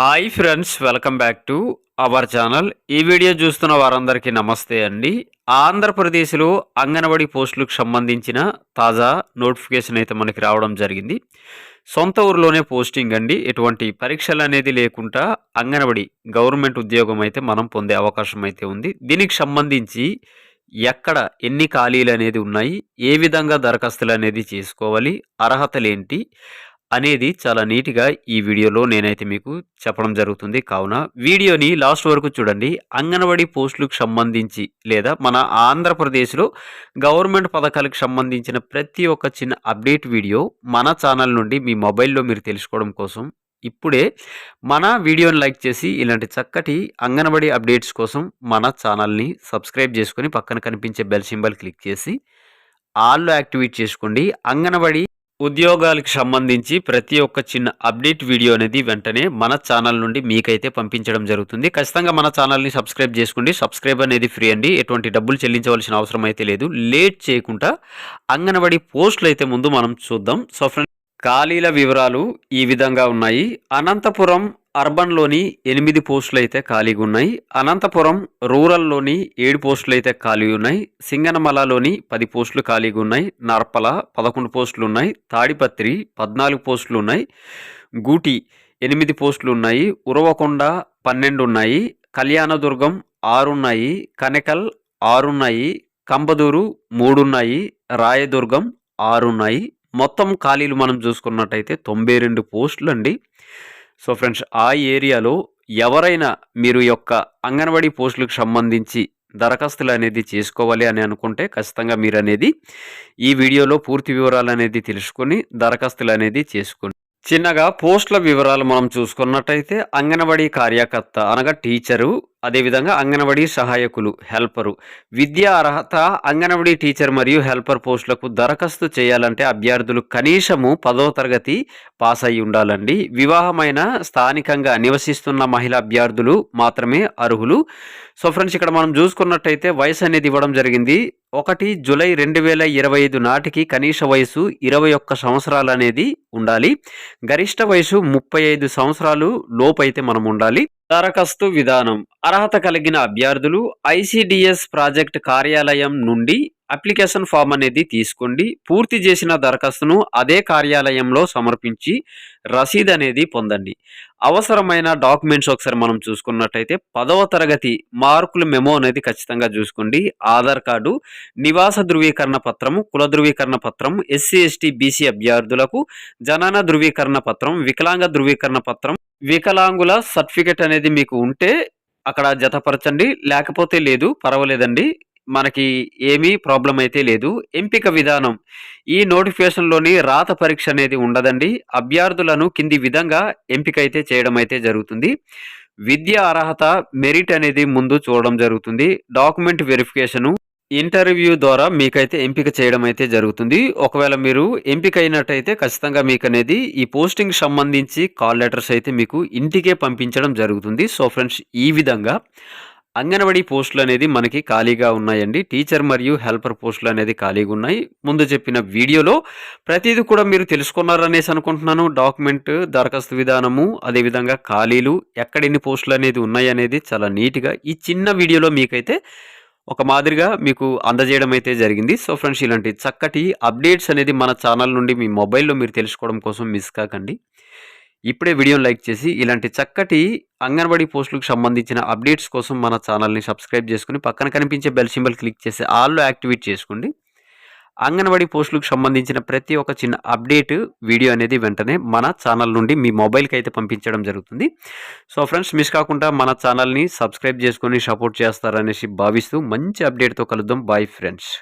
Hi friends welcome back to our channel. ఈ video చూస్తున్న వారందరికీ నమస్తే అండి. ఆంధ్రప్రదేశ్లో అంగన్వాడీ పోస్టులకు సంబంధించిన తాజా నోటిఫికేషన్ అయితే మనకి రావడం జరిగింది. సొంత ఊరిలోనే పోస్టింగ్ అండి. ఎటువంటి పరీక్షలు అనేది లేకుండా అంగన్వాడీ గవర్నమెంట్ ఉద్యోగం అయితే మనం పొందే అవకాశం అయితే ఉంది. దీనికి సంబంధించి ఎక్కడ ఎన్ని ఖాళీలు అనేది ఉన్నాయి ఏ విధంగా దరఖాస్తులు అనేది చేసుకోవాలి అర్హతలు ఏంటి అనేది చాలా నీట్గా ఈ వీడియోలో నేనైతే మీకు చెప్పడం జరుగుతుంది. కావున వీడియోని లాస్ట్ వరకు చూడండి. అంగన్వాడీ పోస్టులకు సంబంధించి లేదా మన ఆంధ్రప్రదేశ్లో గవర్నమెంట్ పథకాలకు సంబంధించిన ప్రతి ఒక్క చిన్న అప్డేట్ వీడియో మన ఛానల్ నుండి మీ మొబైల్లో మీరు తెలుసుకోవడం కోసం ఇప్పుడే మన వీడియోని లైక్ చేసి ఇలాంటి చక్కటి అంగన్వాడీ అప్డేట్స్ కోసం మన ఛానల్ని సబ్స్క్రైబ్ చేసుకొని పక్కన కనిపించే బెల్ సింబల్ క్లిక్ చేసి ఆల్లో యాక్టివేట్ చేసుకోండి. అంగన్వాడీ ఉద్యోగాలకు సంబంధించి ప్రతి ఒక్క చిన్న అప్డేట్ వీడియో అనేది వెంటనే మన ఛానల్ నుండి మీకైతే పంపించడం జరుగుతుంది. ఖచ్చితంగా మన ఛానల్ని సబ్స్క్రైబ్ చేసుకోండి. సబ్స్క్రైబ్ అనేది ఫ్రీ అండి. ఎటువంటి డబ్బులు చెల్లించవలసిన అవసరం అయితే లేదు. లేట్ చేయకుండా అంగన్వాడీ పోస్టులు అయితే ముందు మనం చూద్దాం. సో ఖాళీల వివరాలు ఈ విధంగా ఉన్నాయి. అనంతపురం అర్బన్లోని ఎనిమిది పోస్టులు అయితే ఖాళీగా ఉన్నాయి. అనంతపురం రూరల్లోని ఏడు పోస్టులు అయితే ఖాళీ ఉన్నాయి. సింగనమలలోని పది పోస్టులు ఖాళీగా ఉన్నాయి. నర్పల పదకొండు పోస్టులు ఉన్నాయి. తాడిపత్రి పద్నాలుగు పోస్టులు ఉన్నాయి. గూటి ఎనిమిది పోస్టులు ఉన్నాయి. ఉరవకొండ పన్నెండు ఉన్నాయి. కళ్యాణదుర్గం ఆరున్నాయి కనెకల్ ఆరున్నాయి కంబదూరు మూడున్నాయి రాయదుర్గం ఆరున్నాయి మొత్తం ఖాళీలు మనం చూసుకున్నట్టయితే తొంభై రెండు పోస్టులు అండి సో ఫ్రెండ్స్ ఆ ఏరియాలో ఎవరైనా మీరు యొక్క అంగన్వాడీ పోస్టులకు సంబంధించి దరఖాస్తులు అనేది చేసుకోవాలి అని అనుకుంటే ఖచ్చితంగా మీరు అనేది ఈ వీడియోలో పూర్తి వివరాలు అనేది తెలుసుకొని దరఖాస్తులు అనేది చేసుకోండి చిన్నగా పోస్టుల వివరాలు మనం చూసుకున్నట్టయితే అంగన్వాడీ కార్యకర్త అనగా టీచరు అదేవిధంగా అంగన్వాడీ సహాయకులు హెల్పరు. విద్యా అర్హత అంగన్వాడీ టీచర్ మరియు హెల్పర్ పోస్టులకు దరఖాస్తు చేయాలంటే అభ్యర్థులు కనీసము పదవ తరగతి పాస్ అయి ఉండాలండి. వివాహమైన స్థానికంగా నివసిస్తున్న మహిళా అభ్యర్థులు మాత్రమే అర్హులు. సో ఫ్రెండ్స్ ఇక్కడ మనం చూసుకున్నట్టయితే వయసు అనేది ఇవ్వడం జరిగింది. ఒకటి జులై రెండు వేల ఇరవై ఐదు నాటికి కనీస వయసు ఇరవై ఒక్క సంవత్సరాలు అనేది ఉండాలి. గరిష్ట వయసు ముప్పై ఐదు సంవత్సరాలు లోపైతే మనం ఉండాలి. దరఖాస్తు విధానం. అర్హత కలిగిన అభ్యర్థులు ఐసిడిఎస్ ప్రాజెక్ట్ కార్యాలయం నుండి అప్లికేషన్ ఫామ్ అనేది తీసుకోండి. పూర్తి చేసిన దరఖాస్తును అదే కార్యాలయంలో సమర్పించి రసీదు అనేది పొందండి. అవసరమైన డాక్యుమెంట్స్ ఒకసారి మనం చూసుకున్నట్టయితే పదవ తరగతి మార్కులు మెమో అనేది ఖచ్చితంగా చూసుకోండి. ఆధార్ కార్డు నివాస ధృవీకరణ పత్రం కుల ధృవీకరణ పత్రం ఎస్సీ ఎస్టీ బీసీ అభ్యర్థులకు జనన ధృవీకరణ పత్రం వికలాంగ ధృవీకరణ పత్రం వికలాంగుల సర్టిఫికెట్ అనేది మీకు ఉంటే అక్కడ జతపరచండి. లేకపోతే లేదు పర్వాలేదండి. మనకి ఏమీ ప్రాబ్లం అయితే లేదు. ఎంపిక విధానం. ఈ నోటిఫికేషన్లోని రాత పరీక్ష అనేది ఉండదండి. అభ్యర్థులను కింది విధంగా ఎంపిక అయితే చేయడం అయితే జరుగుతుంది. విద్య అర్హత మెరిట్ అనేది ముందు చూడడం జరుగుతుంది. డాక్యుమెంట్ వెరిఫికేషను ఇంటర్వ్యూ ద్వారా మీకైతే ఎంపిక చేయడం అయితే జరుగుతుంది. ఒకవేళ మీరు ఎంపిక అయినట్టయితే ఖచ్చితంగా మీకు అనేది ఈ పోస్టింగ్ సంబంధించి కాల్ లెటర్స్ అయితే మీకు ఇంటికే పంపించడం జరుగుతుంది. సో ఫ్రెండ్స్ ఈ విధంగా అంగన్వాడీ పోస్టులు అనేది మనకి ఖాళీగా ఉన్నాయండి. టీచర్ మరియు హెల్పర్ పోస్టులు అనేది ఖాళీగా ఉన్నాయి. ముందు చెప్పిన వీడియోలో ప్రతిదీ కూడా మీరు తెలుసుకున్నారనేసి అనుకుంటున్నాను. డాక్యుమెంట్ దరఖాస్తు విధానము అదేవిధంగా ఖాళీలు ఎక్కడెన్ని పోస్టులు అనేది ఉన్నాయి అనేది చాలా నీట్గా ఈ చిన్న వీడియోలో మీకైతే ఒక మాదిరిగా మీకు అందజేయడం అయితే జరిగింది. సో ఫ్రెండ్స్ ఇలాంటి చక్కటి అప్డేట్స్ అనేది మన ఛానల్ నుండి మీ మొబైల్లో మీరు తెలుసుకోవడం కోసం మిస్ కాకండి. ఇప్పుడే వీడియోని లైక్ చేసి ఇలాంటి చక్కటి అంగన్వాడీ పోస్టులకు సంబంధించిన అప్డేట్స్ కోసం మన ఛానల్ని సబ్స్క్రైబ్ చేసుకుని పక్కన కనిపించే బెల్ సింబల్ క్లిక్ చేసి ఆల్లో యాక్టివేట్ చేసుకోండి. అంగన్వాడీ పోస్టులకు సంబంధించిన ప్రతి ఒక్క చిన్న అప్డేట్ వీడియో అనేది వెంటనే మన ఛానల్ నుండి మీ మొబైల్కి అయితే పంపించడం జరుగుతుంది. సో ఫ్రెండ్స్ మిస్ కాకుండా మన ఛానల్ని సబ్స్క్రైబ్ చేసుకొని సపోర్ట్ చేస్తారనేసి భావిస్తూ మంచి అప్డేట్తో కలుద్దాం. Bye friends.